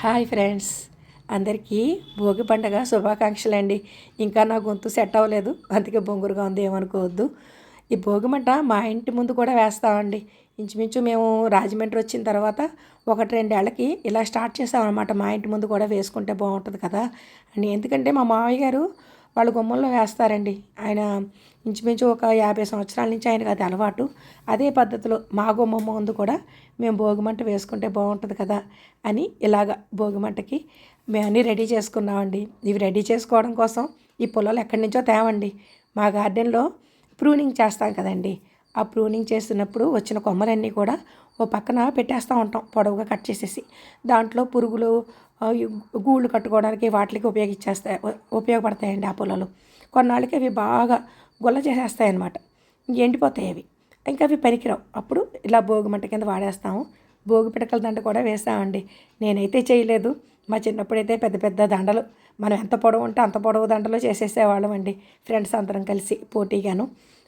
Hi friends. అందరికీ భోగి పండగ శుభాకాంక్షలు అండి ఇంకా నా గొంతు సెట్ అవ్వలేదు. అందుకే బొంగురుగా ఉంది ఏమనుకోవద్దు. ఈ భోగి మంట మా ఇంటి ముందు కూడా వేస్తామండి. ఇంచుమించు మేము రాజమండ్రి వచ్చిన తర్వాత ఒకటి రెండేళ్ళకి ఇలా స్టార్ట్ చేసామన్నమాట మా ఇంటి ముందు కూడా వేసుకుంటే బాగుంటుంది కదా అని. ఎందుకంటే మా మావయ్య గారు వాళ్ళు గుమ్మంలో వేస్తారండి. ఆయన ఇంచుమించు ఒక యాభై సంవత్సరాల నుంచి ఆయనకు అది అలవాటు. అదే పద్ధతిలో మా గుమ్మం ముందు కూడా మేము భోగిమంట వేసుకుంటే బాగుంటుంది కదా అని ఇలాగ భోగిమంటకి మేము అన్నీ రెడీ చేసుకున్నామండి. ఇవి రెడీ చేసుకోవడం కోసం ఈ పొలాలు ఎక్కడి నుంచో తేవండి. మా గార్డెన్లో ప్రూనింగ్ చేస్తాం కదండి. ఆ ప్రూనింగ్ చేస్తున్నప్పుడు వచ్చిన కొమ్మలన్నీ కూడా ఓ పక్కన పెట్టేస్తూ ఉంటాం పొడవుగా కట్ చేసేసి. దాంట్లో పురుగులు గూళ్ళు కట్టుకోవడానికి వాటికి ఉపయోగించేస్తాయి ఉపయోగపడతాయండి ఆ పొలాలు. కొన్నాళ్ళకి అవి బాగా గుల్ల చేసేస్తాయి అన్నమాట ఎండిపోతాయి అవి. ఇంకా అవి పనికిరావు అప్పుడు ఇలా భోగి మంట కింద వాడేస్తాము. భోగి పిడకల దండ కూడా వేస్తామండి నేనైతే చేయలేదు. మా చిన్నప్పుడైతే పెద్ద పెద్ద దండలు. మనం ఎంత పొడవు ఉంటే అంత పొడవు దండలు చేసేసేవాళ్ళం అండి ఫ్రెండ్స్ అందరం కలిసి పోటీగాను.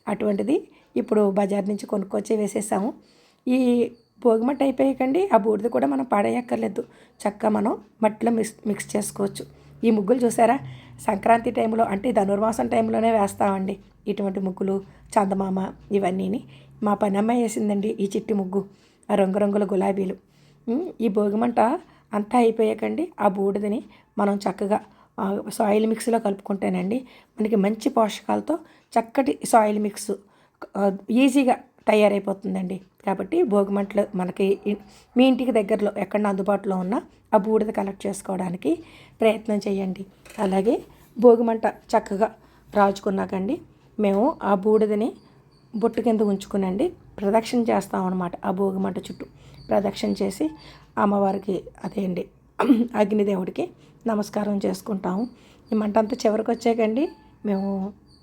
అటువంటిది ఇప్పుడు బజార్ నుంచి కొనుక్కొచ్చి వేసేసాము. ఈ భోగిమట్ట అయిపోయాకండి. ఆ బూడిద కూడా మనం పాడేయక్కర్లేదు చక్కగా మనం మట్టిలో మిక్స్ మిక్స్ చేసుకోవచ్చు. ఈ ముగ్గులు చూసారా? సంక్రాంతి టైంలో అంటే ధనుర్మాసం టైంలోనే వేస్తామండి. ఇటువంటి ముగ్గులు చందమామ ఇవన్నీని. మా పని అమ్మాయి వేసిందండి ఈ చిట్టి ముగ్గు. ఆ రంగురంగుల గులాబీలు. ఈ భోగిమంట అంతా అయిపోయాకండి. ఆ బూడిదని మనం చక్కగా సాయిల్ మిక్స్లో కలుపుకుంటేనండి మనకి మంచి పోషకాలతో చక్కటి సాయిల్ మిక్స్ ఈజీగా తయారైపోతుందండి. కాబట్టి భోగిమంటలు మనకి మీ ఇంటికి దగ్గరలో ఎక్కడ అందుబాటులో ఉన్న ఆ బూడిద కలెక్ట్ చేసుకోవడానికి ప్రయత్నం చేయండి. అలాగే భోగిమంట చక్కగా రాజుకున్నాకండి. మేము ఆ బూడిదని బొట్టు కింద ఉంచుకునండి. ప్రదక్షిణ చేస్తాం అనమాట ఆ భోగిమంట చుట్టూ. ప్రదక్షిణ చేసి అమ్మవారికి అదే అండి అగ్నిదేవుడికి నమస్కారం చేసుకుంటాము. ఈ మంట అంతా చివరికి వచ్చాకండి. మేము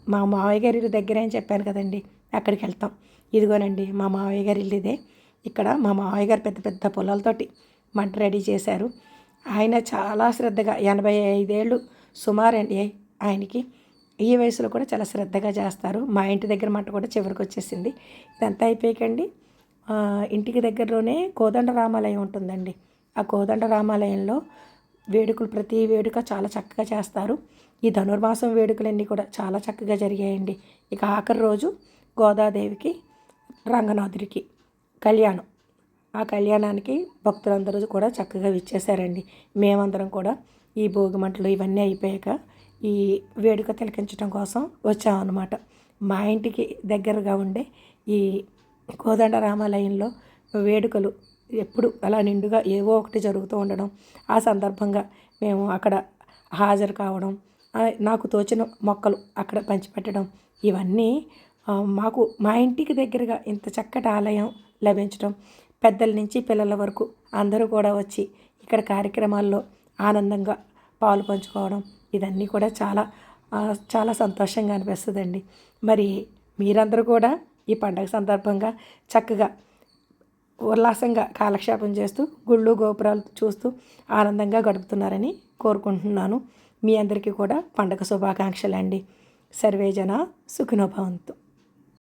మా మావయ్య గారి దగ్గరే అని చెప్పాను కదండి. అక్కడికి వెళ్తాం ఇదిగోనండి మా మావయ్య గారు ఇల్లుదే ఇక్కడ మా మావయ్య గారు పెద్ద పెద్ద పొలాలతోటి మంట రెడీ చేశారు. ఆయన చాలా శ్రద్ధగా ఎనభై ఐదేళ్ళు సుమారండి ఆయనకి. ఈ వయసులో కూడా చాలా శ్రద్ధగా చేస్తారు. మా ఇంటి దగ్గర మంట కూడా చివరికి వచ్చేసింది. ఇదంతా అయిపోయాకండి. ఇంటికి దగ్గరలోనే కోదండ రామాలయం ఉంటుందండి. ఆ కోదండ రామాలయంలో వేడుకలు ప్రతి వేడుక చాలా చక్కగా చేస్తారు. ఈ ధనుర్మాసం వేడుకలన్నీ కూడా చాలా చక్కగా జరిగాయండి. ఇక ఆఖరి రోజు గోదాదేవికి రంగనాథుడికి కళ్యాణం. ఆ కళ్యాణానికి భక్తులందరూ కూడా చక్కగా విచ్చేశారండి. మేమందరం కూడా ఈ భోగి మంటలు ఇవన్నీ అయిపోయాక ఈ వేడుక తిలకించడం కోసం వచ్చామన్నమాట. మా ఇంటికి దగ్గరగా ఉండే ఈ కోదండ రామాలయంలో వేడుకలు ఎప్పుడు అలా నిండుగా ఏవో ఒకటి జరుగుతూ ఉండడం ఆ సందర్భంగా మేము అక్కడ హాజరు కావడం నాకు తోచిన మొక్కలు అక్కడ పంచిపెట్టడం ఇవన్నీ మాకు మా ఇంటికి దగ్గరగా ఇంత చక్కటి ఆలయం లభించడం పెద్దల నుంచి పిల్లల వరకు అందరూ కూడా వచ్చి ఇక్కడ కార్యక్రమాల్లో ఆనందంగా పాలు పంచుకోవడం ఇదన్నీ కూడా చాలా చాలా సంతోషంగా అనిపిస్తుందండి. మరి మీరందరూ కూడా ఈ పండగ సందర్భంగా చక్కగా ఉల్లాసంగా కాలక్షేపం చేస్తూ గుళ్ళు గోపురాలు చూస్తూ ఆనందంగా గడుపుతున్నారని కోరుకుంటున్నాను. మీ అందరికీ కూడా పండగ శుభాకాంక్షలు అండి సర్వేజన సుఖినోభవంతు